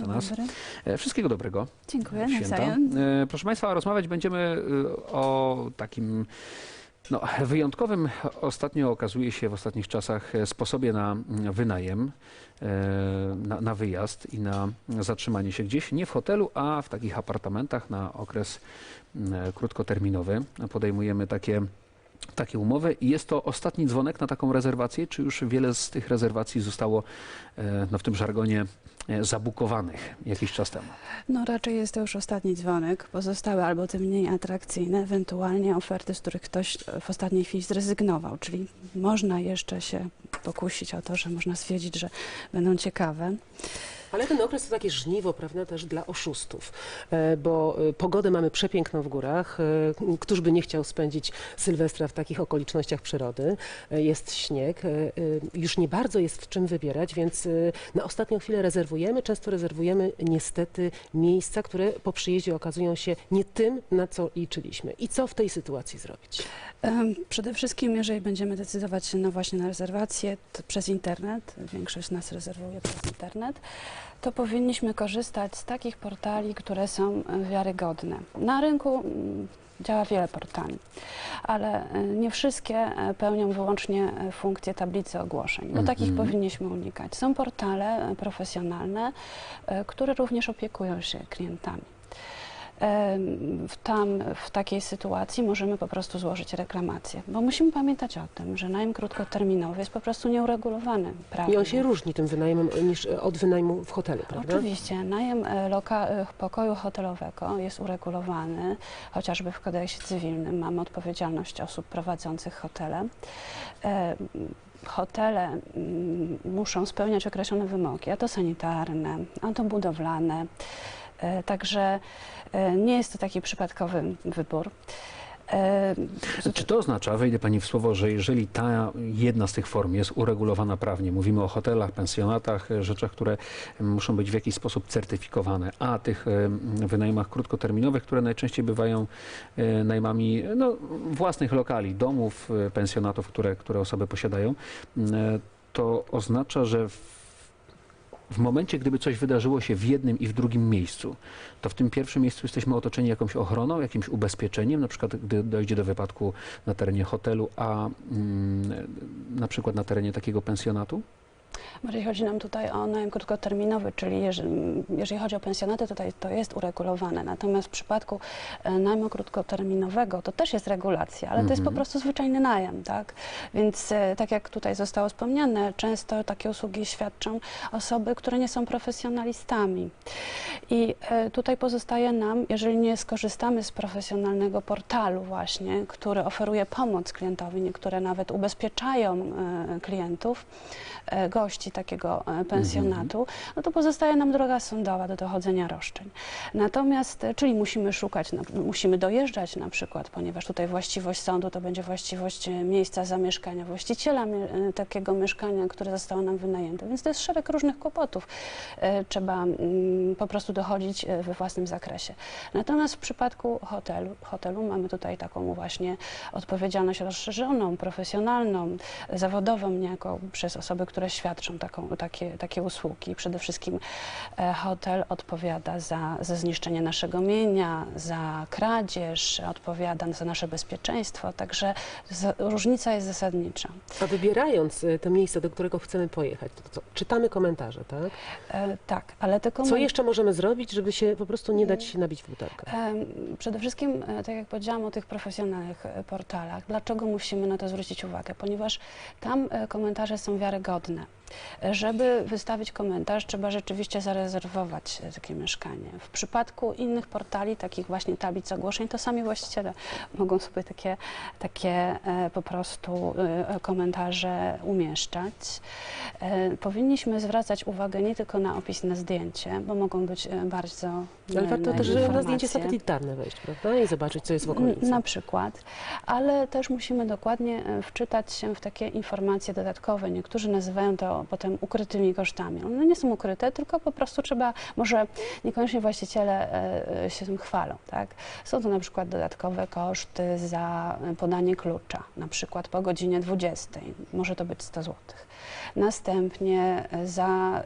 mecenas. Dobry. E, Wszystkiego dobrego. Dziękuję, Święta. nawzajem. E, Proszę Państwa, rozmawiać będziemy e, o takim no, wyjątkowym, ostatnio okazuje się w ostatnich czasach, e, sposobie na mm, wynajem, e, na, na wyjazd i na zatrzymanie się gdzieś, nie w hotelu, a w takich apartamentach na okres mm, krótkoterminowy. Podejmujemy takie takie umowy i jest to ostatni dzwonek na taką rezerwację, czy już wiele z tych rezerwacji zostało e, no, w tym żargonie e, zabukowanych jakiś czas temu? No raczej jest to już ostatni dzwonek. Pozostałe albo te mniej atrakcyjne, ewentualnie oferty, z których ktoś w ostatniej chwili zrezygnował. Czyli można jeszcze się pokusić o to, że można stwierdzić, że będą ciekawe. Ale ten okres to takie żniwo, prawda, też dla oszustów, E, bo e, pogodę mamy przepiękną w górach. E, Któż by nie chciał spędzić Sylwestra w takich okolicznościach przyrody? Jest śnieg, już nie bardzo jest w czym wybierać, więc na ostatnią chwilę rezerwujemy. Często rezerwujemy niestety miejsca, które po przyjeździe okazują się nie tym, na co liczyliśmy. I co w tej sytuacji zrobić? Przede wszystkim, jeżeli będziemy decydować się właśnie na rezerwację przez internet, większość nas rezerwuje przez internet, to powinniśmy korzystać z takich portali, które są e, wiarygodne. Na rynku mm, działa wiele portali, ale e, nie wszystkie e, pełnią wyłącznie funkcję tablicy ogłoszeń, bo takich Mhm. powinniśmy unikać. Są portale profesjonalne, które również opiekują się klientami. Tam w takiej sytuacji możemy po prostu złożyć reklamację, bo musimy pamiętać o tym, że najem krótkoterminowy jest po prostu nieuregulowany prawnie. I on się różni tym wynajmem niż e, od wynajmu w hotelu, prawda? Oczywiście, najem e, loka- e, pokoju hotelowego jest uregulowany, chociażby w kodeksie cywilnym mamy odpowiedzialność osób prowadzących hotele. E, Hotele mm, muszą spełniać określone wymogi, a to sanitarne, a to budowlane. E, Także e, nie jest to taki przypadkowy wybór. E, Czy to oznacza, wejdę Pani w słowo, że jeżeli ta jedna z tych form jest uregulowana prawnie, mówimy o hotelach, pensjonatach, rzeczach, które muszą być w jakiś sposób certyfikowane, a tych wynajmach krótkoterminowych, które najczęściej bywają najmami no, własnych lokali, domów, pensjonatów, które, które osoby posiadają, to oznacza, że w w momencie, gdyby coś wydarzyło się w jednym i w drugim miejscu, to w tym pierwszym miejscu jesteśmy otoczeni jakąś ochroną, jakimś ubezpieczeniem, na przykład gdy dojdzie do wypadku na terenie hotelu, a mm, na przykład na terenie takiego pensjonatu? Bardziej chodzi nam tutaj o najem krótkoterminowy, czyli jeżeli, jeżeli chodzi o pensjonaty, tutaj to jest uregulowane. Natomiast w przypadku e, najmu krótkoterminowego to też jest regulacja, ale to jest po Mhm. prostu zwyczajny najem, tak? Więc e, tak jak tutaj zostało wspomniane, często takie usługi świadczą osoby, które nie są profesjonalistami. I e, tutaj pozostaje nam, jeżeli nie skorzystamy z profesjonalnego portalu właśnie, który oferuje pomoc klientowi, niektóre nawet ubezpieczają e, klientów, e, gości takiego pensjonatu, no to pozostaje nam droga sądowa do dochodzenia roszczeń. Natomiast, czyli musimy szukać, musimy dojeżdżać na przykład, ponieważ tutaj właściwość sądu to będzie właściwość miejsca zamieszkania, właściciela takiego mieszkania, które zostało nam wynajęte. Więc to jest szereg różnych kłopotów. Trzeba mm, po prostu dochodzić e, we własnym zakresie. Natomiast w przypadku hotelu, hotelu mamy tutaj taką właśnie odpowiedzialność rozszerzoną, profesjonalną, zawodową niejako przez osoby, które świadczą taką, takie, takie usługi. Przede wszystkim e, hotel odpowiada za, za zniszczenie naszego mienia, za kradzież, odpowiada za nasze bezpieczeństwo, także z, różnica jest zasadnicza. A wybierając e, to miejsce, do którego chcemy pojechać, to co? czytamy komentarze, tak? E, tak, ale te Co komen- jeszcze możemy zrobić, żeby się po prostu nie dać się nabić w butelkę? Przede wszystkim, e, tak jak powiedziałam o tych profesjonalnych e, portalach, dlaczego musimy na to zwrócić uwagę? Ponieważ tam e, komentarze są wiarygodne. Żeby wystawić komentarz, trzeba rzeczywiście zarezerwować takie mieszkanie. W przypadku innych portali, takich właśnie tablic ogłoszeń, to sami właściciele mogą sobie takie, takie e, po prostu e, komentarze umieszczać. E, Powinniśmy zwracać uwagę nie tylko na opis na zdjęcie, bo mogą być bardzo Ale warto też na zdjęcie informacje. satelitarne wejść, prawda? I zobaczyć, co jest w okolicy. Na przykład, ale też musimy dokładnie wczytać się w takie informacje dodatkowe. Niektórzy nazywają to potem ukrytymi kosztami. One nie są ukryte, tylko po prostu trzeba, może niekoniecznie właściciele e, e, się tym chwalą, tak? Są to na przykład dodatkowe koszty za podanie klucza, na przykład po godzinie 20, może to być 100 zł. Następnie za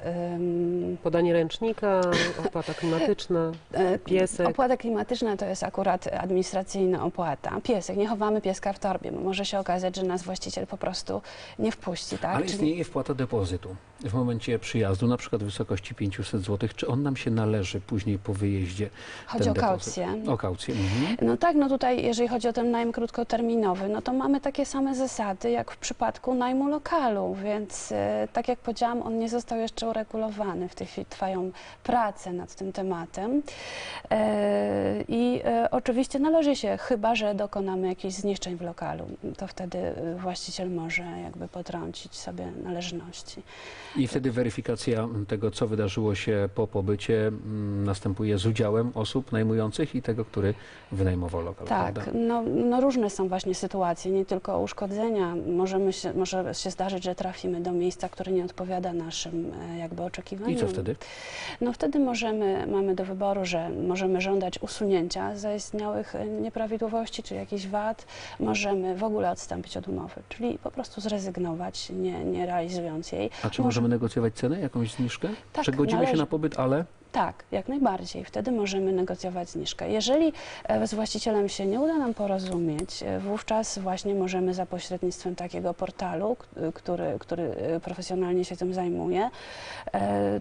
Podanie ręcznika, opłata klimatyczna, E, Piesek. Opłata klimatyczna to jest akurat administracyjna opłata. Piesek, nie chowamy pieska w torbie, bo może się okazać, że nas właściciel po prostu nie wpuści, tak? Ale Czyli- istnieje wpłata depozytu. W momencie przyjazdu, na przykład w wysokości 500 zł, czy on nam się należy później po wyjeździe? Chodzi o depozyt? kaucję. O kaucję. Mhm. No tak, no tutaj jeżeli chodzi o ten najem krótkoterminowy, no to mamy takie same zasady jak w przypadku najmu lokalu, więc e, tak jak powiedziałam, on nie został jeszcze uregulowany. W tej chwili trwają prace nad tym tematem e, i e, oczywiście należy się, chyba że dokonamy jakichś zniszczeń w lokalu, to wtedy właściciel może jakby potrącić sobie należności. I wtedy weryfikacja tego, co wydarzyło się po pobycie, mm, następuje z udziałem osób najmujących i tego, który wynajmował lokal. Tak, prawda? no, no różne są właśnie sytuacje, nie tylko uszkodzenia. Możemy się, może się zdarzyć, że trafimy do miejsca, które nie odpowiada naszym e, jakby oczekiwaniom. I co wtedy? No wtedy możemy, mamy do wyboru, że możemy żądać usunięcia zaistniałych e, nieprawidłowości czy jakichś wad. Możemy w ogóle odstąpić od umowy, czyli po prostu zrezygnować, nie, nie realizując jej. A czy Może- możemy negocjować cenę, jakąś zniżkę? Tak, czy godzimy się należy. na pobyt, ale Tak, jak najbardziej. Wtedy możemy negocjować zniżkę. Jeżeli e, z właścicielem się nie uda nam porozumieć, e, wówczas właśnie możemy za pośrednictwem takiego portalu, k- który, który e, profesjonalnie się tym zajmuje, e,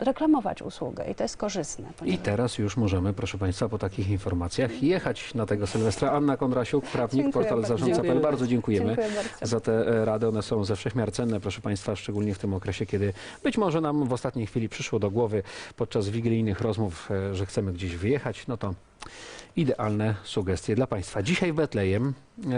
reklamować usługę i to jest korzystne. i ponieważ- teraz już możemy, proszę Państwa, po takich informacjach jechać na tego Sylwestra. Anna Kondrasiuk, prawnik, Dziękuję portal bardzo. zarządca.pl. Dziękujemy Bardzo dziękujemy. Dziękuję bardzo. za te e, rady. One są ze wszechmiar cenne, proszę Państwa, szczególnie w tym okresie, kiedy być może nam w ostatniej chwili przyszło do głowy podczas wigilijnych rozmów, e, że chcemy gdzieś wyjechać, no to idealne sugestie dla Państwa. Dzisiaj w Betlejem e,